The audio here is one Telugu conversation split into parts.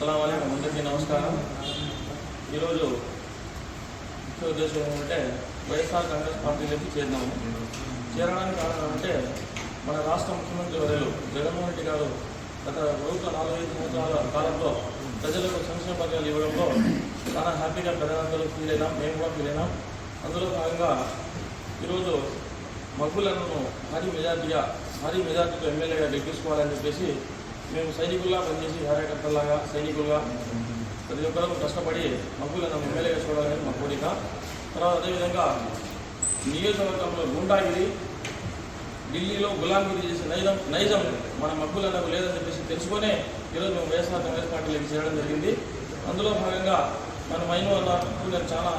అందరికీ నమస్కారం. ఈరోజు ముఖ్య ఉద్దేశం ఏమంటే వైఎస్ఆర్ కాంగ్రెస్ పార్టీలోకి చేరినాము. చేరడానికి కారణం అంటే మన రాష్ట్ర ముఖ్యమంత్రి వర్యులు జగన్మోహన్ రెడ్డి గారు గత ప్రభుత్వ నాలుగైదు సంవత్సరాల కాలంలో ప్రజలకు సంక్షేమ పథకాలు ఇవ్వడంలో చాలా హ్యాపీగా ప్రజలందరూ ఫీల్ అయినాం. మేము కూడా ఫీల్ అయినాం. అందులో భాగంగా ఈరోజు మగ్గులను భారీ మెజార్టీగా భారీ మెజార్టీతో ఎమ్మెల్యేగా గెలిపించుకోవాలని చెప్పేసి మేము సైనికుల్లా పనిచేసి కార్యకర్తలాగా సైనికులుగా ప్రతి ఒక్కరూ కష్టపడి మగ్గులను ఎమ్మెల్యేగా చూడాలని మా కోరిక. తర్వాత అదేవిధంగా నియోజకవర్గంలో గుండాగిరి ఢిల్లీలో గులాంగిరి చేసే నైజం నైజం మన మగ్గులకు లేదని చెప్పేసి తెలుసుకొని ఈరోజు మేము వైఎస్ఆర్ కాంగ్రెస్ పార్టీలోకి చేయడం జరిగింది. అందులో భాగంగా మన మైను అన్నకు నేను చాలా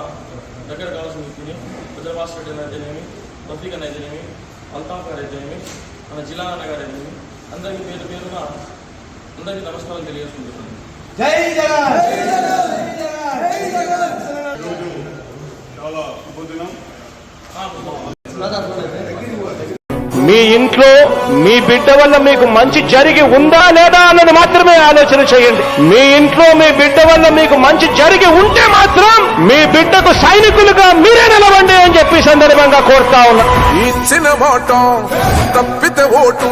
దగ్గర కావాల్సిన వ్యక్తిని హైదరాబాద్ రెడ్డి అయితేనేమి రఫీక్ అన్న అయితేనేమి అల్తాఫ్ గారు అయితేనేమి మన జిల్లా అన్న గారు అయితేనేమి అందరికీ పేరు పేరున అందరికీ నమస్కారం తెలియజేసుకుంటున్నాను. జై జగన్! ఈరోజు చాలా శుభదినం. మీ ఇంట్లో మీ బిడ్డ వల్ల మీకు మంచి జరిగి ఉందా లేదా అన్నది మాత్రమే ఆలోచన చేయండి. మీ ఇంట్లో మీ బిడ్డ వల్ల మీకు మంచి జరిగి ఉంటే మాత్రం మీ బిడ్డకు సైనికులుగా మీరే నిలవండి అని చెప్పి సందర్భంగా కోరుతా ఉన్నా. ఇచ్చిన మాట తప్పితే ఓటు.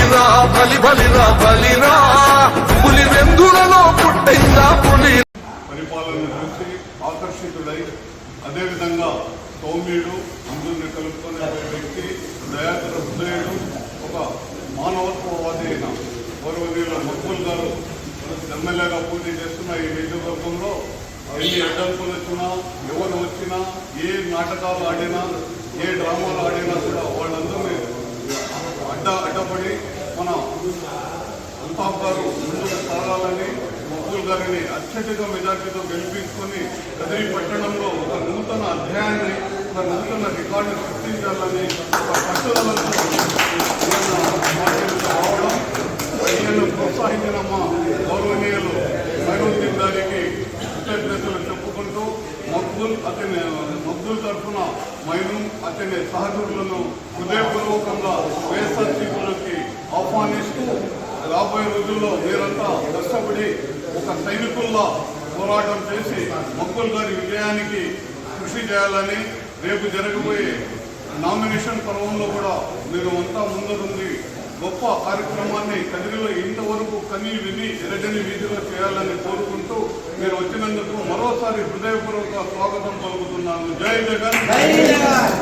ఆకర్షితుడై అదేవిధంగా సౌమ్యుడు అందరిని కలుపుకునే వ్యక్తి దయాకర హృదయుడు ఒక మానవత్వవాది అయిన గౌరవనీయుల మక్కుల్ గారు ఎమ్మెల్యేగా పోటీ చేస్తున్న ఈ నియోజకవర్గంలో ఎన్ని అడ్డంకులు వచ్చినా ఎవరు వచ్చినా ఏ నాటకాలు ఆడినా ఏ డ్రామాలు ఆడినా కూడా వాళ్ళందరినీ అడ్డ అడ్డపడి మన అల్తాఫ్ గారు ముందుకు సాగాలని మక్బూల్ గారిని అత్యధిక మెజార్టీతో గెలిపించుకొని కదిరి పట్టణంలో ఒక నూతన అధ్యాయాన్ని ఒక నూతన రికార్డు సృష్టించాలని ఒక పట్టుదలతో రావడం ఈయన ప్రోత్సహించిన మా గౌరవనీయులు మైనుద్దీన్ గారికి కృతజ్ఞతలు చెప్పుకుంటూ మక్బుల్ అతని మక్బుల్ తరఫున మైను అతని సహచరులను హృదయపూర్వకంగా వైఎస్ఆర్సీపీలోకి ఆహ్వానిస్తూ రాబోయే రోజుల్లో మీరంతా కష్టపడి ఒక సైనికుల్లా పోరాటం చేసి మక్కుల్ గారి విజయానికి కృషి చేయాలని రేపు జరగబోయే నామినేషన్ పర్వంలో కూడా మీరు అంతా ముందరుంది గొప్ప కార్యక్రమాన్ని కదిరిలో ఇంతవరకు కని విని ఎరగని వీధిలో చేయాలని కోరుకుంటూ మీరు వచ్చినందుకు మరోసారి హృదయపూర్వక స్వాగతం పలుకుతున్నాను. జై జగన్! జై జగన్!